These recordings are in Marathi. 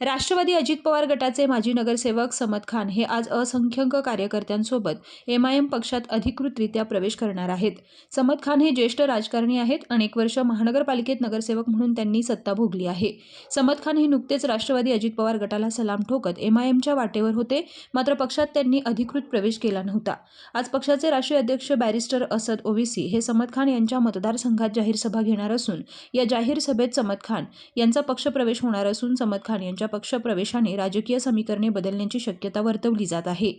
राष्ट्रवादी अजित पवार गटाचे माजी नगरसेवक समद खान हे आज असंख्यक कार्यकर्त्यांसोबत एम आय एम पक्षात अधिकृतरित्या प्रवेश करणार आहेत. समद खान हे ज्येष्ठ राजकारणी आहेत. अनेक वर्ष महानगरपालिकेत नगरसेवक म्हणून त्यांनी सत्ता भोगली आहे. समद खान हे नुकतेच राष्ट्रवादी अजित पवार गटाला सलाम ठोकत एम आय एमच्या वाटेवर होते. मात्र पक्षात त्यांनी अधिकृत प्रवेश केला नव्हता. आज पक्षाचे राष्ट्रीय अध्यक्ष बॅरिस्टर असद ओवेसी हे समद खान यांच्या मतदारसंघात जाहीर सभा घेणार असून या जाहीर सभेत समद खान यांचा पक्षप्रवेश होणार असून समद खान यांच्या पक्षप्रवेशाने राजकीय समीकरणे बदलण्याची शक्यता वर्तवली जात आहे.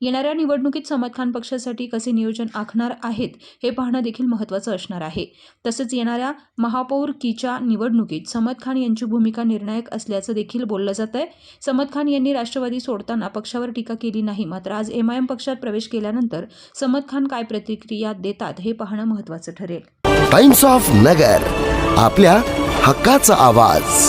येणाऱ्या निवडणुकीत समद खान पक्षासाठी कसे नियोजन आखणार आहेत हे पाहणं देखील महत्त्वाचं असणार आहे. तसंच येणाऱ्या महापौर कीच्या निवडणुकीत समद खान यांची भूमिका निर्णायक असल्याचं देखील बोललं जात आहे समद खान यांनी राष्ट्रवादी सोडताना पक्षावर टीका केली नाही मात्र आज एम आय एम पक्षात प्रवेश केल्यानंतर समद खान काय प्रतिक्रिया देतात हे पाहणं महत्त्वाचं ठरेल. टाइम्स ऑफ नगर आपल्या हक्काचा आवाज.